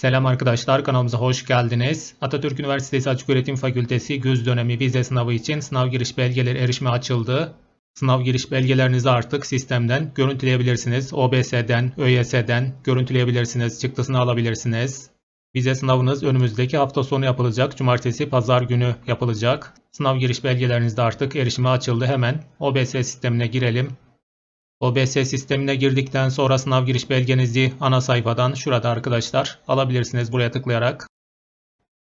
Selam arkadaşlar kanalımıza hoş geldiniz. Atatürk Üniversitesi Açıköğretim Fakültesi güz dönemi vize sınavı için sınav giriş belgeleri erişime açıldı. Sınav giriş belgelerinizi artık sistemden görüntüleyebilirsiniz. OBS'den, ÖYS'den görüntüleyebilirsiniz. Çıktısını alabilirsiniz. Vize sınavınız önümüzdeki hafta sonu yapılacak. Cumartesi, pazar günü yapılacak. Sınav giriş belgeleriniz de artık erişime açıldı. Hemen OBS sistemine girelim. OBS sistemine girdikten sonra sınav giriş belgenizi ana sayfadan şurada arkadaşlar alabilirsiniz buraya tıklayarak.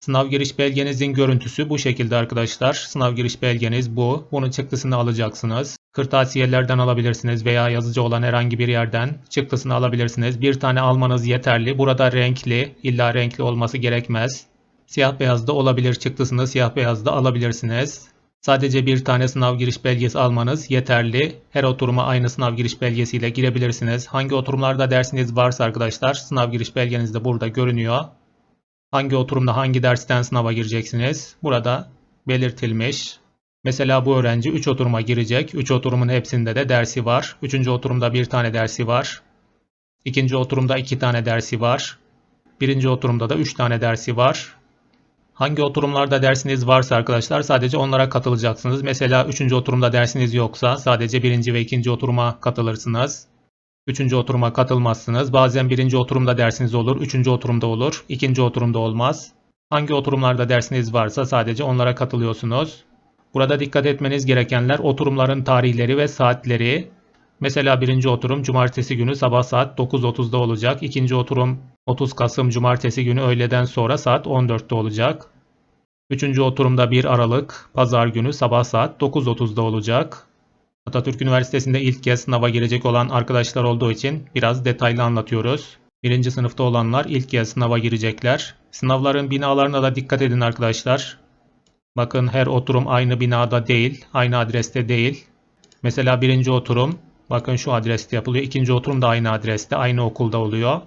Sınav giriş belgenizin görüntüsü bu şekilde arkadaşlar. Sınav giriş belgeniz bu. Bunun çıktısını alacaksınız. Kırtasiyelerden alabilirsiniz veya yazıcı olan herhangi bir yerden çıktısını alabilirsiniz. Bir tane almanız yeterli. Burada renkli, illa renkli olması gerekmez. Siyah beyazda olabilir çıktısını siyah beyazda alabilirsiniz. Sadece bir tane sınav giriş belgesi almanız yeterli. Her oturuma aynı sınav giriş belgesiyle girebilirsiniz. Hangi oturumlarda dersiniz varsa arkadaşlar sınav giriş belgeniz de burada görünüyor. Hangi oturumda hangi dersten sınava gireceksiniz? Burada belirtilmiş. Mesela bu öğrenci 3 oturuma girecek. 3 oturumun hepsinde de dersi var. 3. oturumda bir tane dersi var. 2. oturumda 2 tane dersi var. 1. oturumda da 3 tane dersi var. Hangi oturumlarda dersiniz varsa arkadaşlar sadece onlara katılacaksınız. Mesela 3. oturumda dersiniz yoksa sadece 1. ve 2. oturuma katılırsınız. 3. oturuma katılmazsınız. Bazen 1. oturumda dersiniz olur, 3. oturumda olur, 2. oturumda olmaz. Hangi oturumlarda dersiniz varsa sadece onlara katılıyorsunuz. Burada dikkat etmeniz gerekenler oturumların tarihleri ve saatleri. Mesela birinci oturum cumartesi günü sabah saat 9.30'da olacak. İkinci oturum 30 Kasım cumartesi günü öğleden sonra saat 14'te olacak. Üçüncü oturumda 1 Aralık pazar günü sabah saat 9.30'da olacak. Atatürk Üniversitesi'nde ilk kez sınava girecek olan arkadaşlar olduğu için biraz detaylı anlatıyoruz. Birinci sınıfta olanlar ilk kez sınava girecekler. Sınavların binalarına da dikkat edin arkadaşlar. Bakın her oturum aynı binada değil, aynı adreste değil. Mesela birinci oturum bakın şu adreste yapılıyor. İkinci oturum da aynı adreste, aynı okulda oluyor.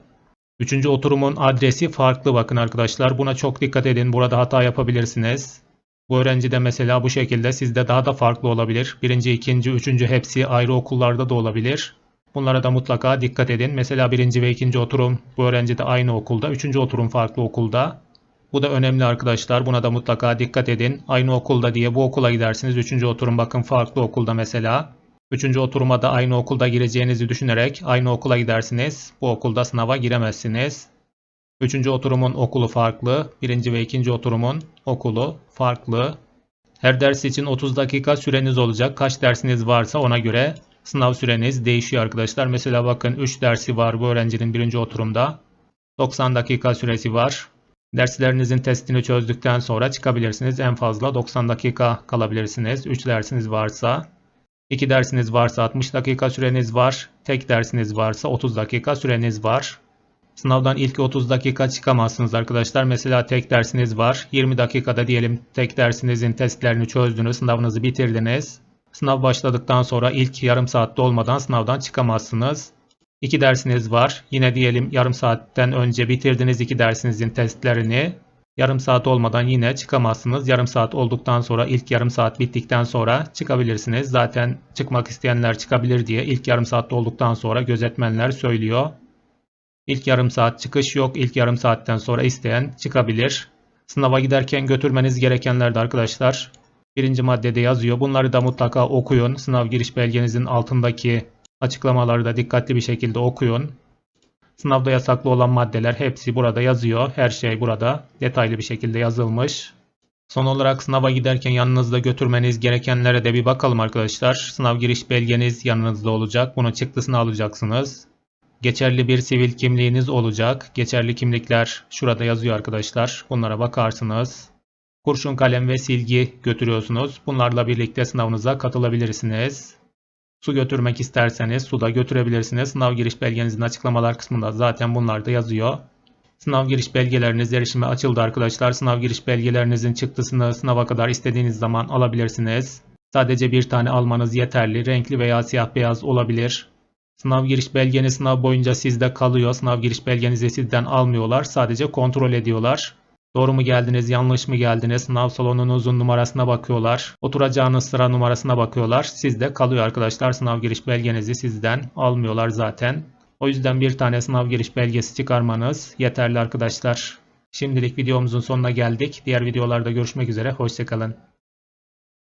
Üçüncü oturumun adresi farklı bakın arkadaşlar. Buna çok dikkat edin. Burada hata yapabilirsiniz. Bu öğrenci de mesela bu şekilde sizde daha da farklı olabilir. Birinci, ikinci, üçüncü hepsi ayrı okullarda da olabilir. Bunlara da mutlaka dikkat edin. Mesela birinci ve ikinci oturum bu öğrenci de aynı okulda. Üçüncü oturum farklı okulda. Bu da önemli arkadaşlar. Buna da mutlaka dikkat edin. Aynı okulda diye bu okula gidersiniz. Üçüncü oturum bakın farklı okulda mesela. Üçüncü oturuma da aynı okulda gireceğinizi düşünerek aynı okula gidersiniz. Bu okulda sınava giremezsiniz. Üçüncü oturumun okulu farklı. Birinci ve ikinci oturumun okulu farklı. Her ders için 30 dakika süreniz olacak. Kaç dersiniz varsa ona göre sınav süreniz değişiyor arkadaşlar. Mesela bakın 3 dersi var bu öğrencinin birinci oturumda. 90 dakika süresi var. Derslerinizin testini çözdükten sonra çıkabilirsiniz. En fazla 90 dakika kalabilirsiniz. 3 dersiniz varsa. 2 dersiniz varsa 60 dakika süreniz var. Tek dersiniz varsa 30 dakika süreniz var. Sınavdan ilk 30 dakika çıkamazsınız arkadaşlar. Mesela tek dersiniz var. 20 dakikada diyelim tek dersinizin testlerini çözdünüz, sınavınızı bitirdiniz. Sınav başladıktan sonra ilk yarım saatte olmadan sınavdan çıkamazsınız. İki dersiniz var. Yine diyelim yarım saatten önce bitirdiniz iki dersinizin testlerini. Yarım saat olmadan yine çıkamazsınız. Yarım saat olduktan sonra ilk yarım saat bittikten sonra çıkabilirsiniz. Zaten çıkmak isteyenler çıkabilir diye ilk yarım saatte olduktan sonra gözetmenler söylüyor. İlk yarım saat çıkış yok. İlk yarım saatten sonra isteyen çıkabilir. Sınava giderken götürmeniz gerekenler de arkadaşlar birinci maddede yazıyor. Bunları da mutlaka okuyun. Sınav giriş belgenizin altındaki açıklamaları da dikkatli bir şekilde okuyun. Sınavda yasaklı olan maddeler hepsi burada yazıyor. Her şey burada detaylı bir şekilde yazılmış. Son olarak sınava giderken yanınızda götürmeniz gerekenlere de bir bakalım arkadaşlar. Sınav giriş belgeniz yanınızda olacak. Bunun çıktısını alacaksınız. Geçerli bir sivil kimliğiniz olacak. Geçerli kimlikler şurada yazıyor arkadaşlar. Bunlara bakarsınız. Kurşun kalem ve silgi götürüyorsunuz. Bunlarla birlikte sınavınıza katılabilirsiniz. Su götürmek isterseniz su da götürebilirsiniz. Sınav giriş belgenizin açıklamalar kısmında zaten bunlar da yazıyor. Sınav giriş belgeleriniz erişime açıldı arkadaşlar. Sınav giriş belgelerinizin çıktısını sınava kadar istediğiniz zaman alabilirsiniz. Sadece bir tane almanız yeterli. Renkli veya siyah beyaz olabilir. Sınav giriş belgeniz sınav boyunca sizde kalıyor. Sınav giriş belgenizi sizden almıyorlar. Sadece kontrol ediyorlar. Doğru mu geldiniz, yanlış mı geldiniz? Sınav salonunuzun numarasına bakıyorlar. Oturacağınız sıra numarasına bakıyorlar. Sizde kalıyor arkadaşlar. Sınav giriş belgenizi sizden almıyorlar zaten. O yüzden bir tane sınav giriş belgesi çıkarmanız yeterli arkadaşlar. Şimdilik videomuzun sonuna geldik. Diğer videolarda görüşmek üzere. Hoşçakalın.